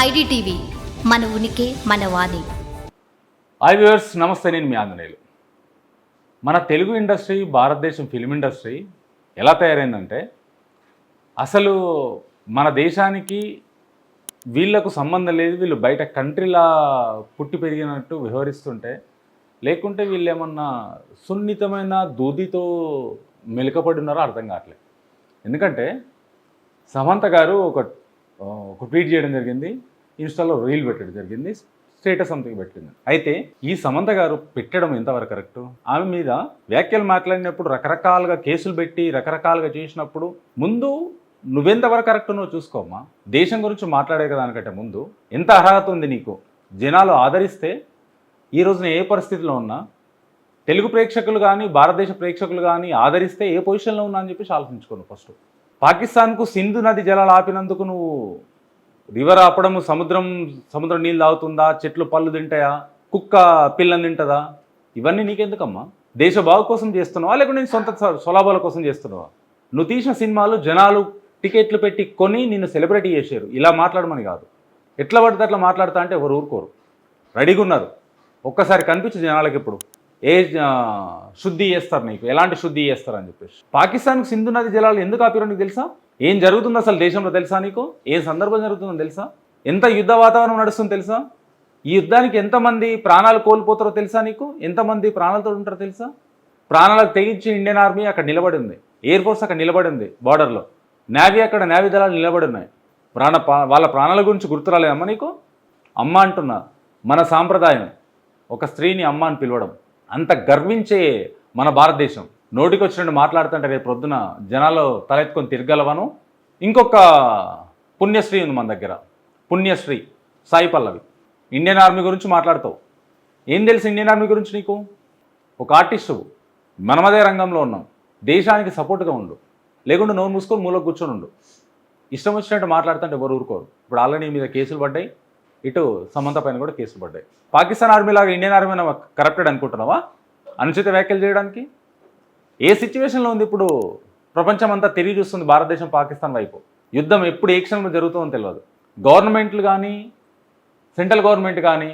IDTV మన ఉనికి మన వాణి. ఐ వ్యూవర్స్ నమస్తే నేను మీ ఆంజనేయులు. మన తెలుగు ఇండస్ట్రీ భారతదేశం ఫిల్మ్ ఇండస్ట్రీ ఎలా తయారైందంటే అసలు మన దేశానికి వీళ్ళకు సంబంధం లేదు వీళ్ళు బయట కంట్రీలా పుట్టి పెరిగినట్టు వ్యవహరిస్తుంటే లేకుంటే వీళ్ళు ఏమన్నా సున్నితమైన దూదితో మెలకపడి ఉన్నారో అర్థం కావట్లేదు. ఎందుకంటే సమంత గారు ఒక ఒక ట్వీట్ చేయడం జరిగింది. ఇన్స్టాలో రీల్ పెట్టడం జరిగింది. స్టేటస్ సంథింగ్ పెట్టింది. అయితే ఈ సమంత గారు పెట్టడం ఎంతవరకు కరెక్ట్ ఆమె మీద వ్యాఖ్యలు మాట్లాడినప్పుడు రకరకాలుగా కేసులు పెట్టి రకరకాలుగా చేసినప్పుడు ముందు నువ్వెంతవరకు కరెక్ట్ నువ్వు చూసుకోమ్మా. దేశం గురించి మాట్లాడే దానికంటే ముందు ఎంత అర్హత ఉంది నీకు? జనాలు ఆదరిస్తే ఈ రోజున ఏ పరిస్థితిలో ఉన్నా తెలుగు ప్రేక్షకులు కానీ భారతదేశ ప్రేక్షకులు కానీ ఆదరిస్తే ఏ పొజిషన్లో ఉన్నా అని చెప్పేసి ఆలోచించుకోను ఫస్ట్ పాకిస్తాన్కు సింధు నది జలాలు ఆపినందుకు నువ్వు రివర్ ఆపడం సముద్రం సముద్రం నీళ్ళు తాగుతుందా చెట్లు పళ్ళు తింటాయా కుక్క పిల్లని తింటుందా? ఇవన్నీ నీకెందుకమ్మా? దేశ బాగు కోసం చేస్తున్నావా? లేకుంటే నేను సొంత స్వలాభాల కోసం చేస్తున్నావా? నువ్వు తీసిన సినిమాలు జనాలు టికెట్లు పెట్టి కొని నిన్ను సెలబ్రిటీ చేశారు. ఇలా మాట్లాడమని కాదు. ఎట్లా పడితే అట్లా మాట్లాడతా అంటే ఎవరు ఊరుకోరు. రెడీగా ఉన్నారు. ఒక్కసారి కనిపించు జనాలకి ఇప్పుడు. ఏ శుద్ధి చేస్తారు నీకు? ఎలాంటి శుద్ధి చేస్తారు అని చెప్పేసి. పాకిస్తాన్కు సింధు నది జలాలు ఎందుకు ఆపిరో నీకు తెలుసా? ఏం జరుగుతుందో అసలు దేశంలో తెలుసా నీకు? ఏ సందర్భం జరుగుతుందో తెలుసా? ఎంత యుద్ధ వాతావరణం నడుస్తుందో తెలుసా? ఈ యుద్ధానికి ఎంతమంది ప్రాణాలు కోల్పోతారో తెలుసా నీకు? ఎంతమంది ప్రాణాలతో ఉంటారో తెలుసా? ప్రాణాలకు తెగించి ఇండియన్ ఆర్మీ అక్కడ నిలబడి ఉంది. ఎయిర్ ఫోర్స్ అక్కడ నిలబడి ఉంది బార్డర్లో. నేవీ అక్కడ నేవీ దళాలు నిలబడి ఉన్నాయి. ప్రాణ పా- వాళ్ళ ప్రాణాల గురించి గుర్తు రాలేదమ్మా నీకు? అమ్మ అంటున్నా మన సాంప్రదాయం. ఒక స్త్రీని అమ్మ అని పిలవడం. అంత గర్వించే మన భారతదేశం. నోటికి వచ్చినట్టు మాట్లాడుతుంటే రేపు ప్రొద్దున జనాలు తలెత్తుకొని తిరగలవను. ఇంకొక పుణ్యశ్రీ ఉంది మన దగ్గర. పుణ్యశ్రీ సాయి పల్లవి. ఇండియన్ ఆర్మీ గురించి మాట్లాడతావు. ఏం తెలుసు ఇండియన్ ఆర్మీ గురించి నీకు? ఒక ఆర్టిస్టు. మనమదే రంగంలో ఉన్నాం. దేశానికి సపోర్ట్గా ఉండు. లేకుండా నోరు మూసుకొని మూలకు కూర్చొని ఉండు ఇష్టం వచ్చినట్టు మాట్లాడుతుంటే ఎవరు ఊరుకోరు. ఇప్పుడు ఆల్రెడీ మీద కేసులు పడ్డాయి. ఇటు సమంత పైన కూడా కేసులు పడ్డాయి. పాకిస్తాన్ ఆర్మీ లాగా ఇండియన్ ఆర్మీ కరప్టెడ్ అనుకుంటున్నావా? అనుచిత వ్యాఖ్యలు చేయడానికి? ఏ సిచ్యువేషన్లో ఉంది ఇప్పుడు? ప్రపంచం అంతా తిరిగి చూస్తుంది భారతదేశం పాకిస్తాన్ వైపు. యుద్ధం ఎప్పుడు ఏ క్షణంలో జరుగుతుందో తెలియదు. గవర్నమెంట్లు కానీ సెంట్రల్ గవర్నమెంట్ కానీ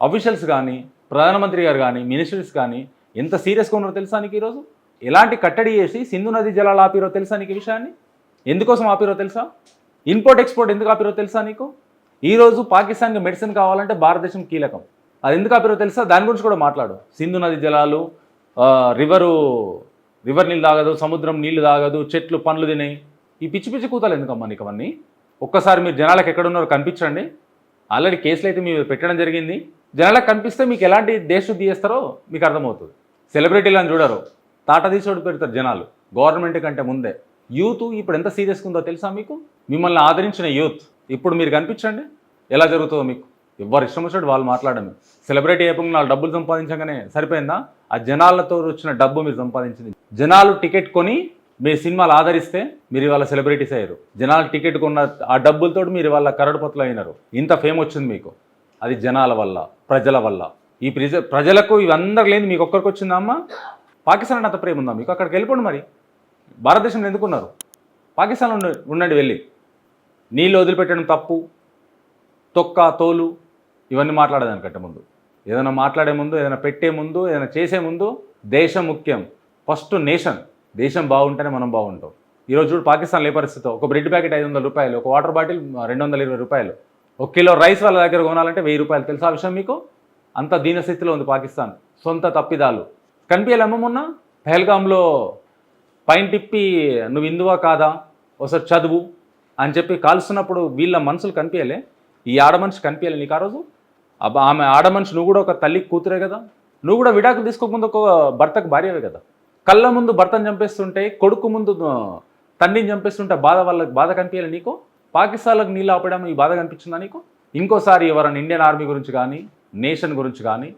అఫీషియల్స్ కానీ ప్రధానమంత్రి గారు కానీ మినిస్టర్స్ కానీ ఎంత సీరియస్గా ఉన్నారో తెలుసా నీకు ఈరోజు? ఎలాంటి కట్టడి చేసి సింధు నది జలాలు ఆపిరో తెలుసా నీకు విషయాన్ని? ఎందుకోసం ఆపిరో తెలుసా? ఇంపోర్ట్ ఎక్స్పోర్ట్ ఎందుకు ఆపిరో తెలుసా నీకు? ఈరోజు పాకిస్తాన్కి మెడిసిన్ కావాలంటే భారతదేశం కీలకం. అది ఎందుకు ఆపిరో తెలుసా? దాని గురించి కూడా మాట్లాడు. సింధు నది జలాలు రివరు రివర్ నీళ్ళు తాగదు సముద్రం నీళ్ళు తాగదు చెట్లు పండ్లు తినాయి. ఈ పిచ్చి పిచ్చి కూతలు ఎందుకమ్మా నీకు అవన్నీ? ఒక్కసారి మీరు జనాలకు ఎక్కడున్నారో కనిపించండి. ఆల్రెడీ కేసులు అయితే మీరు పెట్టడం జరిగింది. జనాలకు కనిపిస్తే మీకు ఎలాంటి దేశశుద్ధి చేస్తారో మీకు అర్థమవుతుంది. సెలబ్రిటీలను చూడరు. తాట తీసోడు పెడతారు జనాలు. గవర్నమెంట్ కంటే ముందే. యూత్ ఇప్పుడు ఎంత సీరియస్గా ఉందో తెలుసా మీకు? మిమ్మల్ని ఆదరించిన యూత్. ఇప్పుడు మీరు కనిపించండి. ఎలా జరుగుతుందో మీకు. ఎవరు ఇష్టం వచ్చినట్టు వాళ్ళు మాట్లాడము సెలబ్రిటీ అయిపోయి నాలుగు డబ్బులు సంపాదించగానే సరిపోయిందా? ఆ జనాలతో వచ్చిన డబ్బు మీరు సంపాదించింది. జనాలు టికెట్ కొని మీ సినిమాలు ఆదరిస్తే మీరు ఇవాళ సెలబ్రిటీస్ అయ్యారు. జనాలు టికెట్ కొన్న ఆ డబ్బులతో మీరు వాళ్ళ కరడుపత్తులు అయినారు. ఇంత ఫేమ్ వచ్చింది మీకు. అది జనాల వల్ల ప్రజల వల్ల. ఈ ప్రజ ప్రజలకు ఇవందరూ లేని మీకు ఒక్కరికి వచ్చిందా అమ్మ? పాకిస్తాన్ అంటే అంత ప్రేమ ఉందా మీకు? అక్కడికి వెళ్ళిపోండి మరి. భారతదేశంలో ఎందుకున్నారు పాకిస్తాన్లో ఉండండి వెళ్ళి. నీళ్ళు వదిలిపెట్టడం తప్పు తొక్క తోలు ఇవన్నీ మాట్లాడేదానికంటే ముందు. ఏదైనా మాట్లాడే ముందు ఏదైనా పెట్టే ముందు ఏదైనా చేసే ముందు దేశం ముఖ్యం. ఫస్ట్ నేషన్ దేశం బాగుంటేనే మనం బాగుంటాం. ఈరోజు చూడు పాకిస్తాన్లో ఏ పరిస్థితి ఒక బ్రెడ్ ప్యాకెట్ ఐదు వందల రూపాయలు ఒక వాటర్ బాటిల్ రెండు వందల ఇరవై రూపాయలు. ఒక కిలో రైస్ వాళ్ళ దగ్గర కొనాలంటే వెయ్యి రూపాయలు. తెలుసా ఆ విషయం మీకు? అంత దీనస్థితిలో ఉంది పాకిస్తాన్. సొంత తప్పిదాలు. కనిపించాలమ్మ మొన్న? పెహల్గాంలో పైన తిప్పి నువ్వు హిందువా కాదా? ఒకసారి చదువు. అని చెప్పి కాలుస్తున్నప్పుడు వీళ్ళ మనసులు కనిపించలే? ఈ ఆడ మనిషి నీకు ఆ రోజు? అబ్బా ఆమె ఆడ మనిషి నువ్వు కూడా ఒక తల్లికి కూతురే కదా? నువ్వు కూడా విడాకులు తీసుకోకముందు ఒక భర్తకు భార్యవే కదా? కళ్ళ ముందు భర్తను చంపేస్తుంటే కొడుకు ముందు తండ్రిని చంపేస్తుంటే బాధ వాళ్ళకి బాధ కనిపించాలి నీకు? పాకిస్తాన్లకు నీళ్ళు ఆపడం ఈ బాధ కనిపించిందా నీకు? ఇంకోసారి ఎవరైనా ఇండియన్ ఆర్మీ గురించి కానీ నేషన్ గురించి కానీ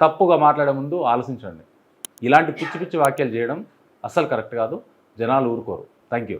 తప్పుగా మాట్లాడే ముందు ఆలోచించండి. ఇలాంటి పిచ్చి పిచ్చి వ్యాఖ్యలు చేయడం అస్సలు కరెక్ట్ కాదు. జనాలు ఊరుకోరు. Thank you